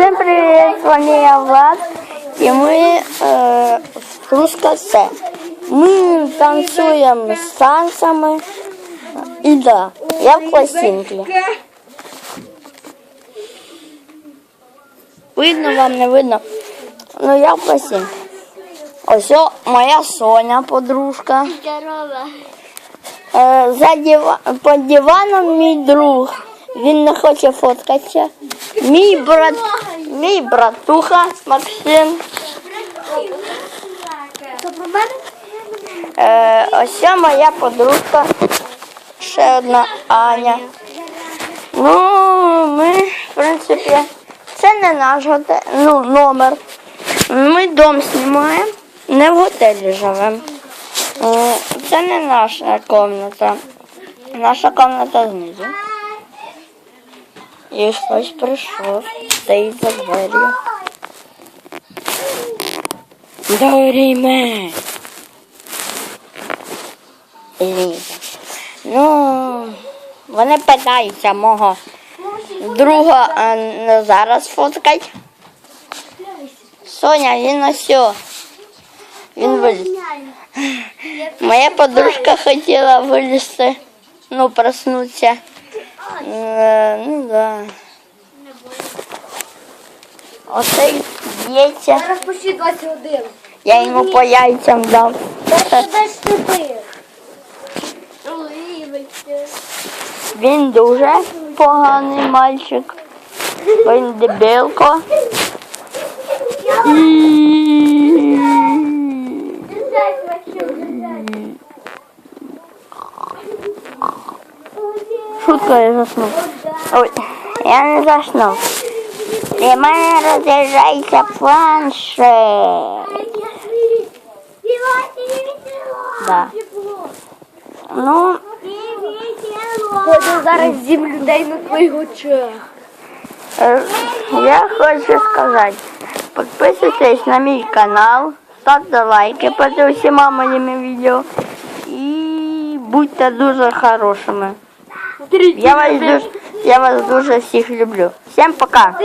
Всем привет, с вами я Влад, и мы э, в Трускавце. Мы танцуем с танцами, и да, я в пластинке. Видно вам, не видно? Ну я в пластинке. Ось о, моя Соня, подружка. Здорово. Е, За дива... Під диваном мій друг. Він не хоче фоткатися. Мій брат, мій братуха Максим. Е, ось моя подружка. Ще одна Аня. Ну, ми, в принципі, це не наш готель, ну, номер. Ми дом знімаємо, не в готелі живемо. Е, Це не наша комната. Наша комната знизу. І хтось прийшов, стоїть за дверью. Доріме. Ліза. Ну, вони питаються мого друга а, не зараз фоткать. Соня, він ось. о. Він виліз. Моя подружка хотіла вилізти, ну, проснутися. Е, Ну да. Оце й б'ється. Зараз почти 21. Я йому по яйцям дав. Тебе. Ой, вибачте. Він дуже поганий мальчик. Він дебілко. Шутка, я заснув. Ой, я не заснув. І в мене розряджається планшет. Да. Ну, Ходи зараз зім людей на твоїх очах. Е, Я хочу сказати, підписуйтесь на мій канал, ставте лайки під усіма моїми відео і будьте дуже хорошими. Я вас дуже, я вас дуже всіх люблю. Всім пока!